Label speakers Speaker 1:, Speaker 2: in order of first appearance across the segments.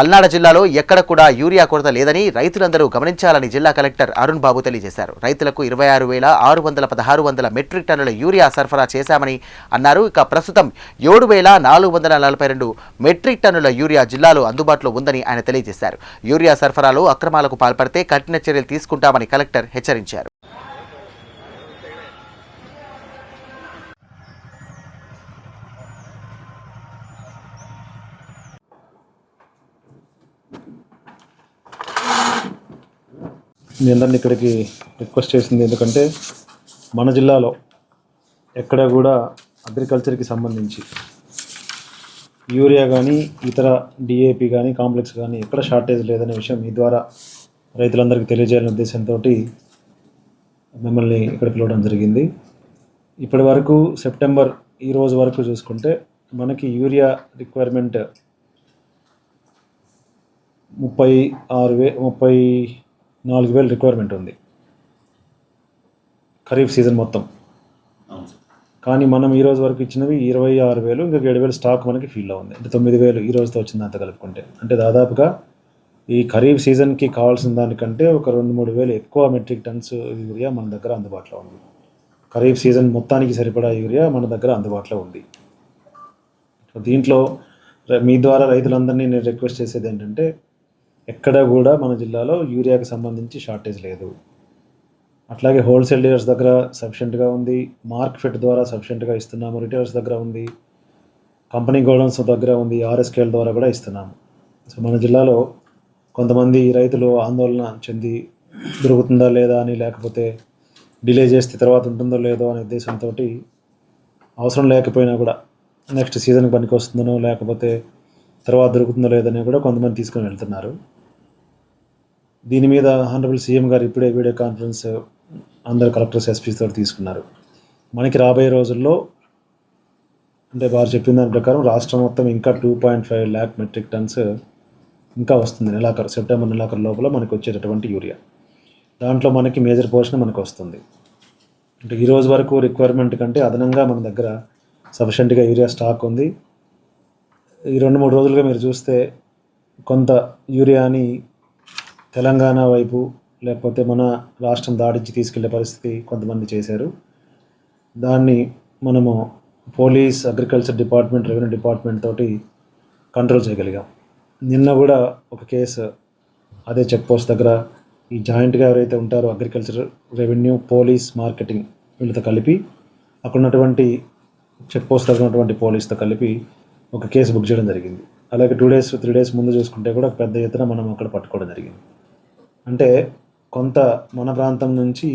Speaker 1: పల్నాడ జిల్లాలో ఎక్కడ కూడా యూరియా కొరత లేదని రైతులందరూ గమనించాలని జిల్లా కలెక్టర్ అరుణ్ బాబు తెలియజేశారు. రైతులకు ఇరవై ఆరు వేల ఆరు వందల పదహారు వందల మెట్రిక్ టన్నుల యూరియా సరఫరా చేశామని అన్నారు. ఇక ప్రస్తుతం ఏడు వేల నాలుగు వందల నలభై రెండు మెట్రిక్ టన్నుల యూరియా జిల్లాలో అందుబాటులో ఉందని ఆయన తెలియజేశారు. యూరియా సరఫరాలో అక్రమాలకు పాల్పడితే కఠిన చర్యలు తీసుకుంటామని కలెక్టర్ హెచ్చరించారు.
Speaker 2: మీ అందరిని ఇక్కడికి రిక్వెస్ట్ చేసింది ఎందుకంటే మన జిల్లాలో ఎక్కడ కూడా అగ్రికల్చర్కి సంబంధించి యూరియా కానీ ఇతర డిఏపి కానీ కాంప్లెక్స్ కానీ ఎక్కడ షార్టేజ్ లేదనే విషయం మీ ద్వారా రైతులందరికీ తెలియజేయాలనే ఉద్దేశంతో మిమ్మల్ని ఇక్కడ పిలవడం జరిగింది. ఇప్పటి వరకు సెప్టెంబర్ ఈ రోజు వరకు చూసుకుంటే మనకి యూరియా రిక్వైర్మెంట్ ముప్పై ఆరు వే ముప్పై నాలుగు వేలు రిక్వైర్మెంట్ ఉంది. ఖరీఫ్ సీజన్ మొత్తం. కానీ మనం ఈ రోజు వరకు ఇచ్చినవి ఇరవై ఆరు వేలు ఇంకా ఏడు వేలు స్టాక్ మనకి ఫీల్లో ఉంది అంటే తొమ్మిది వేలు ఈ రోజుతో వచ్చింది అంత కలుపుకుంటే. అంటే దాదాపుగా ఈ ఖరీఫ్ సీజన్కి కావాల్సిన దానికంటే ఒక రెండు మూడు వేలు ఎక్కువ మెట్రిక్ టన్స్ యూరియా మన దగ్గర అందుబాటులో ఉంది. ఖరీఫ్ సీజన్ మొత్తానికి సరిపడా యూరియా మన దగ్గర అందుబాటులో ఉంది. దీంట్లో మీ ద్వారా రైతులందరినీ నేను రిక్వెస్ట్ చేసేది ఏంటంటే ఎక్కడ కూడా మన జిల్లాలో యూరియాకి సంబంధించి షార్టేజ్ లేదు. అట్లాగే హోల్సేల్ డీలర్స్ దగ్గర సఫిషియెంట్గా ఉంది. మార్క్ ఫిట్ ద్వారా సఫిషియెంట్గా ఇస్తున్నాము. రిటైలర్స్ దగ్గర ఉంది. కంపెనీ గోడౌన్స్ దగ్గర ఉంది. ఆర్ఎస్కేల్ ద్వారా కూడా ఇస్తున్నాము. సో మన జిల్లాలో కొంతమంది రైతులు ఆందోళన చెంది దొరుకుతుందా లేదా అని లేకపోతే డిలే చేస్తే తర్వాత ఉంటుందో లేదో అనే ఉద్దేశంతో అవసరం లేకపోయినా కూడా నెక్స్ట్ సీజన్కి పనికి వస్తుందనో లేకపోతే తర్వాత దొరుకుతుందో లేదని కూడా కొంతమంది తీసుకొని వెళ్తున్నారు. దీని మీద హానరబుల్ సీఎం గారు ఇప్పుడే వీడియో కాన్ఫరెన్స్ అందరు కలెక్టర్స్ ఎస్పీస్తో తీసుకున్నారు. మనకి రాబోయే రోజుల్లో అంటే వారు చెప్పిన దాని ప్రకారం రాష్ట్రం మొత్తం ఇంకా two point five lakh metric tons ఇంకా వస్తుంది నెలాఖరు సెప్టెంబర్ నెలాఖరు లోపల మనకు వచ్చేటటువంటి యూరియా. దాంట్లో మనకి మేజర్ పోర్షన్ మనకు వస్తుంది. అంటే ఈ రోజు వరకు రిక్వైర్మెంట్ కంటే అదనంగా మన దగ్గర సఫిషియెంట్గా యూరియా స్టాక్ ఉంది. ఈ రెండు మూడు రోజులుగా మీరు చూస్తే కొంత యూరియాని తెలంగాణ వైపు లేకపోతే మన రాష్ట్రం దాడించి తీసుకెళ్ళే పరిస్థితి కొంతమంది చేశారు. దాన్ని మనము police agriculture department revenue department తోటి కంట్రోల్ చేయగలిగాం. నిన్న కూడా ఒక కేసు అదే చెక్ పోస్ట్ దగ్గర ఈ జాయింట్గా ఎవరైతే ఉంటారో అగ్రికల్చర్ రెవెన్యూ పోలీస్ మార్కెటింగ్ వీళ్ళతో కలిపి అక్కడ ఉన్నటువంటి చెక్ పోస్ట్ దగ్గర ఉన్నటువంటి పోలీస్తో కలిపి ఒక కేసు బుక్ చేయడం జరిగింది. అలాగే టూ డేస్ త్రీ డేస్ ముందు చూసుకుంటే కూడా పెద్ద ఎత్తున మనం అక్కడ పట్టుకోవడం జరిగింది. అంటే కొంత మన ప్రాంతం నుంచి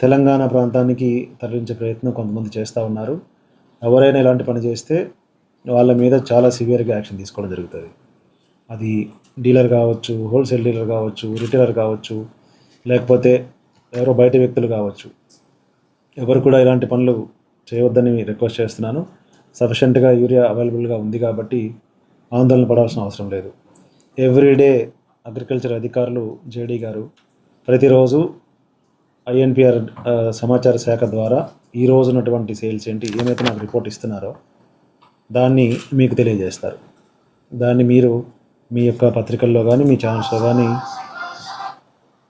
Speaker 2: తెలంగాణ ప్రాంతానికి తరలించే ప్రయత్నం కొంతమంది చేస్తూ ఉన్నారు. ఎవరైనా ఇలాంటి పని చేస్తే వాళ్ళ మీద చాలా సివియర్గా యాక్షన్ తీసుకోవడం జరుగుతుంది. అది డీలర్ కావచ్చు హోల్సేల్ డీలర్ కావచ్చు రిటైలర్ కావచ్చు లేకపోతే ఎవరో బయట వ్యక్తులు కావచ్చు. ఎవరు కూడా ఇలాంటి పనులు చేయవద్దని రిక్వెస్ట్ చేస్తున్నాను. సఫిషియెంట్గా యూరియా అవైలబుల్గా ఉంది కాబట్టి ఆందోళన పడాల్సిన అవసరం లేదు. ఎవ్రీడే అగ్రికల్చర్ అధికారులు జేడీ గారు ప్రతిరోజు ఐఎన్పిఆర్ సమాచార శాఖ ద్వారా ఈ రోజునటువంటి సేల్స్ ఏంటి ఏమైతే నాకు రిపోర్ట్ ఇస్తున్నారో దాన్ని మీకు తెలియజేస్తారు. దాన్ని మీరు మీ యొక్క పత్రికల్లో కానీ మీ ఛానల్స్లో కానీ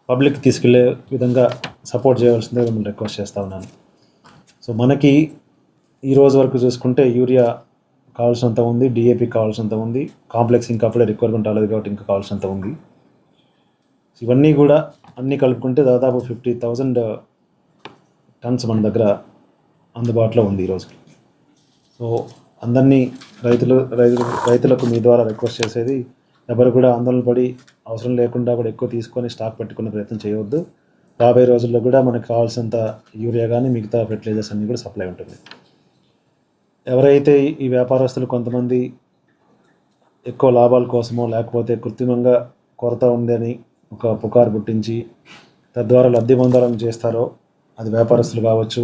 Speaker 2: పబ్లిక్ తీసుకెళ్ళే విధంగా సపోర్ట్ చేయవలసిందే మిమ్మల్ని రిక్వెస్ట్ చేస్తూ ఉన్నాను. సో మనకి ఈ రోజు వరకు చూసుకుంటే యూరియా కావాల్సినంత ఉంది డిఏపి కావాల్సినంత ఉంది కాంప్లెక్స్ ఇంకా అప్పుడే రిక్వైర్మెంట్ రాలేదు కాబట్టి ఇంకా కావాల్సినంత ఉంది. ఇవన్నీ కూడా అన్నీ కలుపుకుంటే దాదాపు ఫిఫ్టీ థౌజండ్ టన్స్ మన దగ్గర అందుబాటులో ఉంది ఈరోజు సో అందరినీ రైతులు రైతులు రైతులకు మీ ద్వారా రిక్వెస్ట్ చేసేది ఎవరు కూడా ఆందోళన పడి అవసరం లేకుండా కూడా ఎక్కువ తీసుకొని స్టాక్ పెట్టుకునే ప్రయత్నం చేయవద్దు. రాబోయే రోజుల్లో కూడా మనకు కావాల్సినంత యూరియా కానీ మిగతా ఫెర్టిలైజర్స్ అన్నీ కూడా సప్లై ఉంటుంది. ఎవరైతే ఈ వ్యాపారస్తులు కొంతమంది ఎక్కువ లాభాల కోసమో లేకపోతే కృత్రిమంగా కొరత ఉందని ఒక పుకారు పుట్టించి తద్వారా లబ్ధి పొందాలని చేస్తారో అది వ్యాపారస్తులు కావచ్చు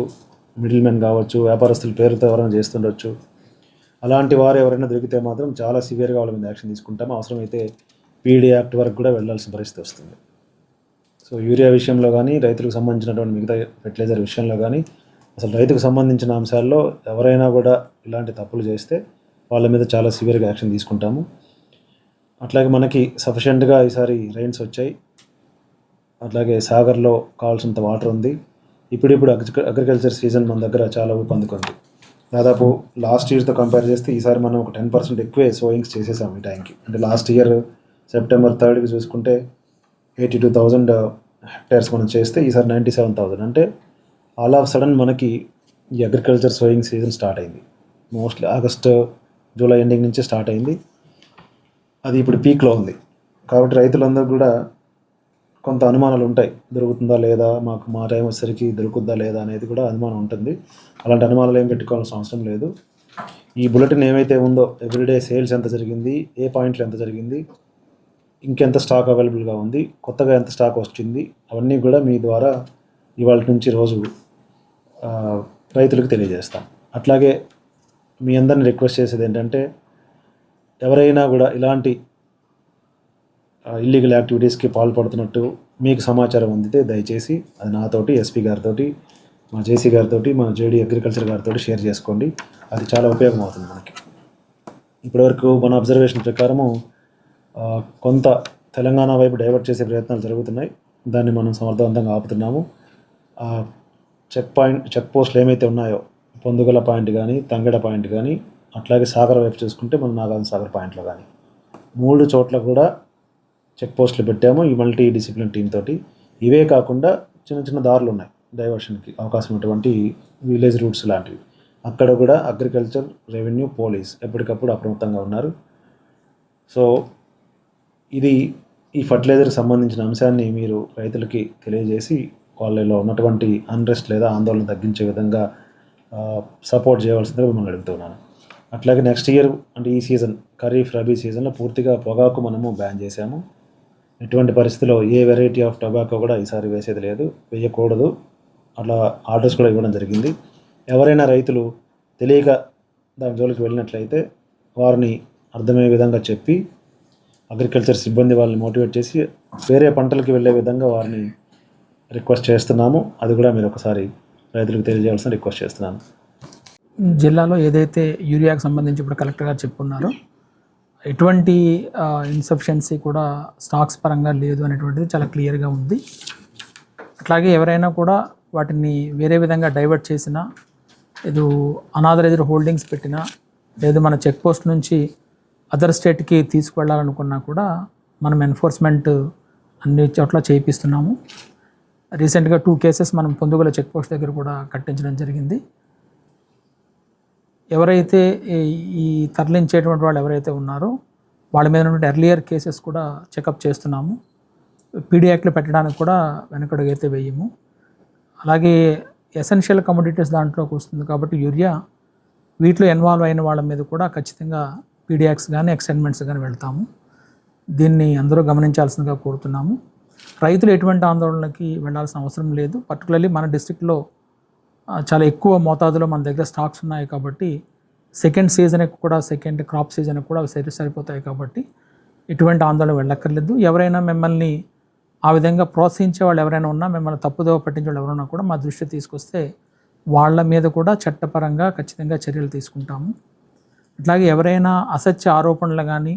Speaker 2: మిడిల్ మెన్ కావచ్చు వ్యాపారస్తుల పేరుతో ఎవరైనా చేస్తుండొచ్చు. అలాంటి వారు ఎవరైనా దొరికితే మాత్రం చాలా సివియర్గా వాళ్ళ మీద యాక్షన్ తీసుకుంటాం. అవసరమైతే పీడీ యాక్ట్ వరకు కూడా వెళ్ళాల్సిన పరిస్థితి వస్తుంది. సో యూరియా విషయంలో కానీ రైతులకు సంబంధించినటువంటి మిగతా ఫెర్టిలైజర్ విషయంలో కానీ అసలు రైతుకు సంబంధించిన అంశాల్లో ఎవరైనా కూడా ఇలాంటి తప్పులు చేస్తే వాళ్ళ మీద చాలా సివియర్గా యాక్షన్ తీసుకుంటాము. అట్లాగే మనకి సఫిషియెంట్గా ఈసారి రైన్స్ వచ్చాయి. అట్లాగే సాగర్లో కావాల్సినంత వాటర్ ఉంది. ఇప్పుడిప్పుడు అగ్రి అగ్రికల్చర్ సీజన్ మన దగ్గర చాలా ఊపందుకుంది దాదాపు లాస్ట్ ఇయర్తో కంపేర్ చేస్తే ఈసారి మనం ఒక టెన్ పర్సెంట్ ఎక్కువే సోయింగ్స్ చేసేసాము ఈ టైంకి. అంటే లాస్ట్ ఇయర్ సెప్టెంబర్ థర్డ్కి చూసుకుంటే ఎయిటీ టూ థౌజండ్ హెక్టేర్స్ మనం చేస్తే ఈసారి నైంటీ సెవెన్ థౌజండ్. అంటే ఆల్ ఆఫ్ సడన్ మనకి ఈ అగ్రికల్చర్ సోయింగ్ సీజన్ స్టార్ట్ అయింది. మోస్ట్లీ ఆగస్ట్ జూలై ఎండింగ్ నుంచి స్టార్ట్ అయింది. అది ఇప్పుడు పీక్లో ఉంది. కాబట్టి రైతులందరూ కూడా కొంత అనుమానాలు ఉంటాయి. దొరుకుతుందా లేదా? మాకు మా టైం వచ్చేసరికి దొరుకుతుందా లేదా అనేది కూడా అనుమానం ఉంటుంది. అలాంటి అనుమానాలు ఏం పెట్టుకోవాల్సిన అవసరం లేదు. ఈ బులెటిన్ ఏమైతే ఉందో ఎవ్రీడే సేల్స్ ఎంత జరిగింది? ఏ పాయింట్లు ఎంత జరిగింది? ఇంకెంత స్టాక్ అవైలబుల్గా ఉంది? కొత్తగా ఎంత స్టాక్ వచ్చింది? అవన్నీ కూడా మీ ద్వారా ఇవాళ నుంచి రోజు రైతులకు తెలియజేస్తాం. అట్లాగే మీ అందరిని రిక్వెస్ట్ చేసేది ఏంటంటే ఎవరైనా కూడా ఇలాంటి ఇల్లీగల్ యాక్టివిటీస్కి పాల్పడుతున్నట్టు మీకు సమాచారం అందితే దయచేసి అది నాతోటి ఎస్పీ గారితో మా జేసీ గారితో మా జేడీ అగ్రికల్చర్ గారితో షేర్ చేసుకోండి. అది చాలా ఉపయోగం అవుతుంది మనకి. ఇప్పటివరకు మన అబ్జర్వేషన్ ప్రకారము కొంత తెలంగాణ వైపు డైవర్ట్ చేసే ప్రయత్నాలు జరుగుతున్నాయి. దాన్ని మనం సమర్థవంతంగా ఆపుతున్నాము. చెక్ పాయింట్ చెక్ పోస్టులు ఏమైతే ఉన్నాయో పొందుగల పాయింట్ కానీ తంగడ పాయింట్ కానీ అట్లాగే సాగర్ వైపు చూసుకుంటే మన నాగార్జున సాగర్ పాయింట్లో కానీ మూడు చోట్ల కూడా చెక్ పోస్టులు పెట్టాము ఈ మల్టీ డిసిప్లిన్ టీమ్ తోటి. ఇవే కాకుండా చిన్న చిన్న దారులు ఉన్నాయి డైవర్షన్కి అవకాశం ఉన్నటువంటి విలేజ్ రూట్స్ లాంటివి. అక్కడ కూడా అగ్రికల్చర్ రెవెన్యూ పోలీస్ ఎప్పటికప్పుడు అప్రమత్తంగా ఉన్నారు. సో ఇది ఈ ఫర్టిలైజర్కి సంబంధించిన అంశాన్ని మీరు రైతులకి తెలియజేసి వాళ్ళలో ఉన్నటువంటి అన్రెస్ట్ లేదా ఆందోళన తగ్గించే విధంగా సపోర్ట్ చేయవలసిందిగా మిమ్మల్ని అడుగుతున్నాను అట్లాగే నెక్స్ట్ ఇయర్ అంటే ఈ సీజన్ ఖరీఫ్ రబీ సీజన్లో పూర్తిగా పొగాకు మనము బ్యాన్ చేశాము. ఎటువంటి పరిస్థితిలో ఏ వెరైటీ ఆఫ్ టొబాకో కూడా ఈసారి వేసేది లేదు వేయకూడదు. అట్లా ఆర్డర్స్ కూడా ఇవ్వడం జరిగింది. ఎవరైనా రైతులు తెలియక దాని జోలికి వెళ్ళినట్లయితే వారిని అర్థమయ్యే విధంగా చెప్పి అగ్రికల్చర్ సిబ్బంది వాళ్ళని మోటివేట్ చేసి వేరే పంటలకి వెళ్ళే విధంగా వారిని రిక్వెస్ట్ చేస్తున్నాము. అది కూడా మీరు ఒకసారి రైతులకు తెలియజేయాల్సిన రిక్వెస్ట్ చేస్తున్నాను.
Speaker 3: జిల్లాలో ఏదైతే యూరియాకి సంబంధించి ఇప్పుడు కలెక్టర్ గారు చెప్పున్నారో ఎటువంటి ఇన్సఫిషియన్సీ కూడా స్టాక్స్ పరంగా లేదు అనేటువంటిది చాలా క్లియర్గా ఉంది. అట్లాగే ఎవరైనా కూడా వాటిని వేరే విధంగా డైవర్ట్ చేసినా లేదు అనాథరైజ్డ్ హోల్డింగ్స్ పెట్టినా లేదు మన చెక్ పోస్ట్ నుంచి అదర్ స్టేట్కి తీసుకువెళ్ళాలనుకున్నా కూడా మనం ఎన్ఫోర్స్మెంట్ అన్ని చోట్ల చేయిస్తున్నాము. రీసెంట్గా టూ కేసెస్ మనం పొందుగల చెక్ పోస్ట్ దగ్గర కూడా కట్టించడం జరిగింది. ఎవరైతే ఈ- ఈ తరలించేటువంటి వాళ్ళు ఎవరైతే ఉన్నారో వాళ్ళ మీద ఉన్నటువంటి ఎర్లియర్ కేసెస్ కూడా చెకప్ చేస్తున్నాము. పీడియాక్లు పెట్టడానికి కూడా వెనకడుగైతే వేయము. అలాగే ఎసెన్షియల్ కమోడిటీస్ దాంట్లోకి వస్తుంది కాబట్టి యూరియా వీటిలో ఇన్వాల్వ్ అయిన వాళ్ళ మీద కూడా ఖచ్చితంగా పీడియాక్స్ కానీ ఎక్స్టెండ్మెంట్స్ కానీ వెళ్తాము. దీన్ని అందరూ గమనించాల్సిందిగా కోరుతున్నాము. రైతులు ఎటువంటి ఆందోళనకి వెళ్ళాల్సిన అవసరం లేదు. పర్టికులర్లీ మన డిస్టిక్లో చాలా ఎక్కువ మోతాదులో మన దగ్గర స్టాక్స్ ఉన్నాయి కాబట్టి సెకండ్ సీజన్కి కూడా సెకండ్ క్రాప్ సీజన్కి కూడా అవి సరి సరిపోతాయి కాబట్టి ఎటువంటి ఆందోళన వెళ్ళక్కర్లేదు. ఎవరైనా మిమ్మల్ని ఆ విధంగా ప్రోత్సహించే వాళ్ళు ఎవరైనా ఉన్నా మిమ్మల్ని తప్పుదోవ పట్టించే వాళ్ళు ఎవరైనా కూడా మా దృష్టి తీసుకొస్తే వాళ్ళ మీద కూడా చట్టపరంగా ఖచ్చితంగా చర్యలు తీసుకుంటాము. అట్లాగే ఎవరైనా అసత్య ఆరోపణలు కానీ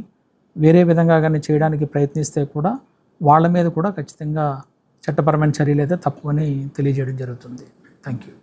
Speaker 3: వేరే విధంగా కానీ చేయడానికి ప్రయత్నిస్తే కూడా వాళ్ళ మీద కూడా ఖచ్చితంగా చట్టపరమైన చర్యలు అయితే తప్పవని తెలియజేయడం జరుగుతుంది. Thank you